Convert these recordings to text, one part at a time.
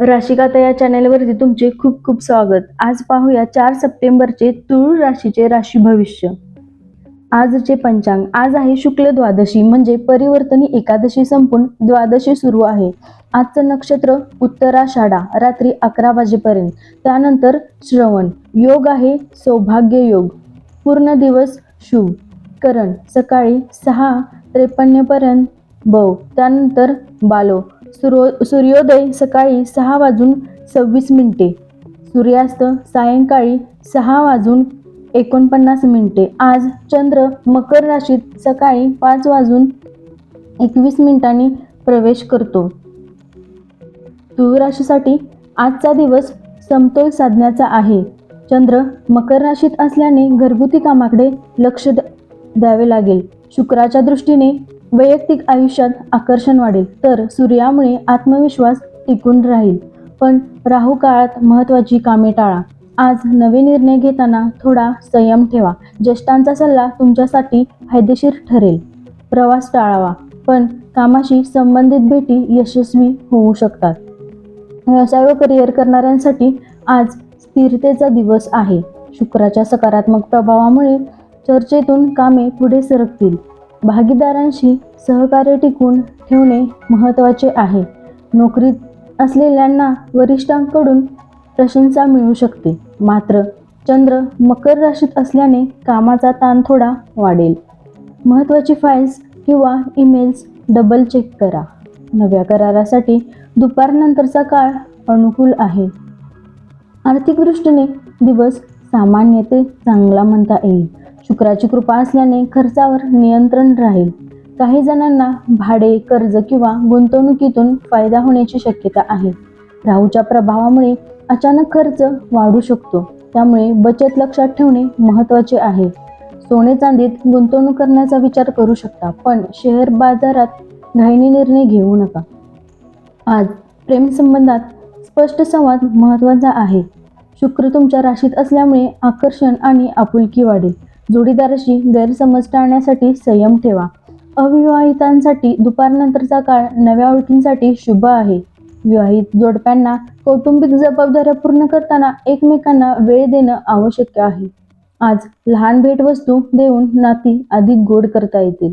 राशिकाता या चॅनेलवरती तुमचे खूप खूप स्वागत. आज पाहूया चार सप्टेंबरचे तुळू राशीचे राशी भविष्य. आजचे पंचांग. आज आहे शुक्ल द्वादशी म्हणजे परिवर्तनी एकादशी संपून द्वादशी सुरू आहे. आजचं नक्षत्र उत्तराषाढा रात्री अकरा वाजेपर्यंत. त्यानंतर श्रवण. योग आहे सौभाग्य योग. पूर्ण दिवस शुभ. करण. सकाळी सहा त्रेपन्नपर्यंत बव त्यानंतर बालो. सूर्यो सूर्योदय सकाळी सहा वाजून सव्वीस मिनिटे सूर्यास्त सायंकाळी सहा वाजून एकोणपन्नास मिनिटे आज चंद्र मकर राशीत सकाळी पाच वाजून एकवीस मिनिटांनी प्रवेश करतो. तुळ राशीसाठी आजचा दिवस समतोल साधण्याचा आहे. चंद्र मकर राशीत असल्याने घरगुती कामाकडे लक्ष द्यावे लागेल. शुक्राच्या दृष्टीने वैयक्तिक आयुष्यात आकर्षण वाढेल. तर सूर्यामुळे आत्मविश्वास टिकून राहील. पण राहू काळात महत्त्वाची कामे टाळा. आज नवे निर्णय घेताना थोडा संयम ठेवा. ज्येष्ठांचा सल्ला तुमच्यासाठी फायदेशीर ठरेल. प्रवास टाळावा. पण कामाशी संबंधित भेटी यशस्वी होऊ शकतात. व्यवसाय व करिअर करणाऱ्यांसाठी आज स्थिरतेचा दिवस आहे. शुक्राच्या सकारात्मक प्रभावामुळे चर्चेतून कामे पुढे सरकतील. भागीदारांशी सहकार्य टिकून ठेवणे महत्त्वाचे आहे. नोकरीत असलेल्यांना वरिष्ठांकडून प्रशंसा मिळू शकते. मात्र चंद्र मकर राशीत असल्याने कामाचा ताण थोडा वाढेल. महत्त्वाची फाईल्स किंवा ईमेल्स डबल चेक करा. नव्या करारासाठी दुपारनंतरचा काळ अनुकूल आहे. आर्थिक दृष्टीने दिवस सामान्य ते चांगला म्हणता येईल. शुक्राची कृपा असल्याने खर्चावर नियंत्रण राहील. काही जणांना भाडे कर्ज किंवा गुंतवणुकीतून फायदा होण्याची शक्यता आहे. राहूच्या प्रभावामुळे अचानक खर्च वाढू शकतो. त्यामुळे बचत लक्षात ठेवणे महत्त्वाचे आहे. सोने चांदीत गुंतवणूक करण्याचा विचार करू शकता पण शेअर बाजारात घाईने निर्णय घेऊ नका. आज प्रेमसंबंधात स्पष्ट संवाद महत्त्वाचा आहे. शुक्र तुमच्या राशीत असल्यामुळे आकर्षण आणि आपुलकी वाढेल. जोडीदाराशी गैरसमज टाळण्यासाठी संयम ठेवा. अविवाहितांसाठी दुपारनंतरचा काळ नव्या ओळखींसाठी शुभ आहे. विवाहित जोडप्यांना कौटुंबिक जबाबदाऱ्या पूर्ण करताना एकमेकांना वेळ देणं आवश्यक आहे. आज लहान भेटवस्तू देऊन नाती अधिक गोड करता येतील.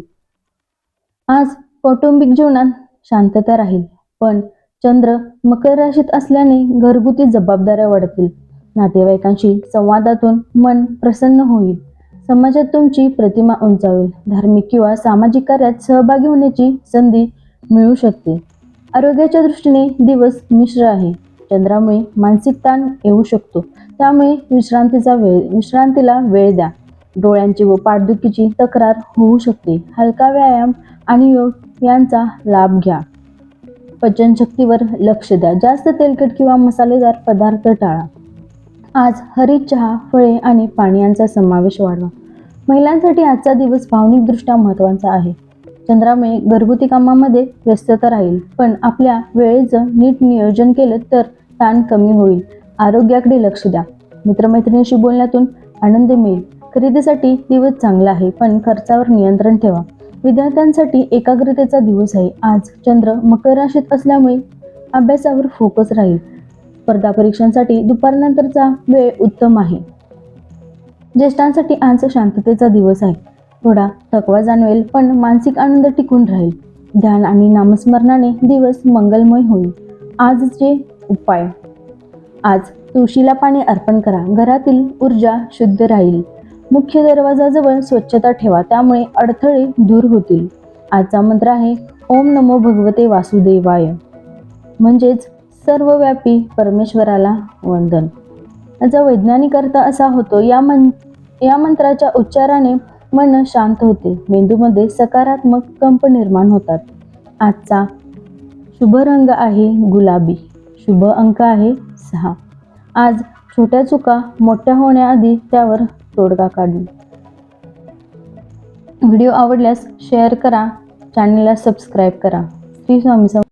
आज कौटुंबिक जीवनात शांतता राहील पण चंद्र मकर राशीत असल्याने घरगुती जबाबदाऱ्या वाढतील. नातेवाईकांशी संवादातून मन प्रसन्न होईल. समाजात तुमची प्रतिमा उंचावेल. धार्मिक किंवा सामाजिक कार्यात सहभागी होण्याची संधी मिळू शकते. आरोग्याच्या दृष्टीने दिवस मिश्र आहे. चंद्रामुळे मानसिक ताण येऊ शकतो. त्यामुळे विश्रांतीचा वेळ विश्रांतीला वेळ द्या. डोळ्यांची व पाठदुखीची तक्रार होऊ शकते. हलका व्यायाम आणि योग यांचा लाभ घ्या. पचनशक्तीवर लक्ष द्या. जास्त तेलकट किंवा मसालेदार पदार्थ टाळा. आज हरित चहा फळे आणि पाणी यांचा समावेश वाढवा. महिलांसाठी आजचा दिवस भावनिकदृष्ट्या महत्त्वाचा आहे. चंद्रामुळे घरगुती कामामध्ये व्यस्तता राहील पण आपल्या वेळेचं नीट नियोजन केलं तर ताण कमी होईल. आरोग्याकडे लक्ष द्या. मित्रमैत्रिणीशी बोलण्यातून आनंद मिळेल. खरेदीसाठी दिवस चांगला आहे पण खर्चावर नियंत्रण ठेवा. विद्यार्थ्यांसाठी एकाग्रतेचा दिवस आहे. आज चंद्र मकर राशीत असल्यामुळे अभ्यासावर फोकस राहील. स्पर्धा परीक्षांसाठी दुपारनंतरचा वेळ उत्तम आहे. ज्येष्ठांसाठी आज शांततेचा दिवस आहे. थोडा थकवा जाणवेल पण मानसिक आनंद टिकून राहील. ध्यान आणि नामस्मरणाने दिवस मंगलमय होईल. आजचे उपाय. आज तुळशीला पाणी अर्पण करा. घरातील ऊर्जा शुद्ध राहील. मुख्य दरवाजाजवळ स्वच्छता ठेवा. त्यामुळे अडथळे दूर होतील. आजचा मंत्र आहे ओम नमो भगवते वासुदेवाय. म्हणजेच सर्वव्यापी परमेश्वराला वंदन. याचा वैज्ञानिक अर्थ असा होतो या मन या मंत्राच्या उच्चाराने मन शांत होते. मेंदूमध्ये सकारात्मक कंप निर्माण होतात. आजचा शुभ रंग आहे गुलाबी. शुभ अंक आहे सहा. आज छोट्या चुका मोठ्या होण्याआधी त्यावर तोडगा काढू. व्हिडिओ आवडल्यास शेअर करा चॅनलला सबस्क्राईब करा. श्री स्वामी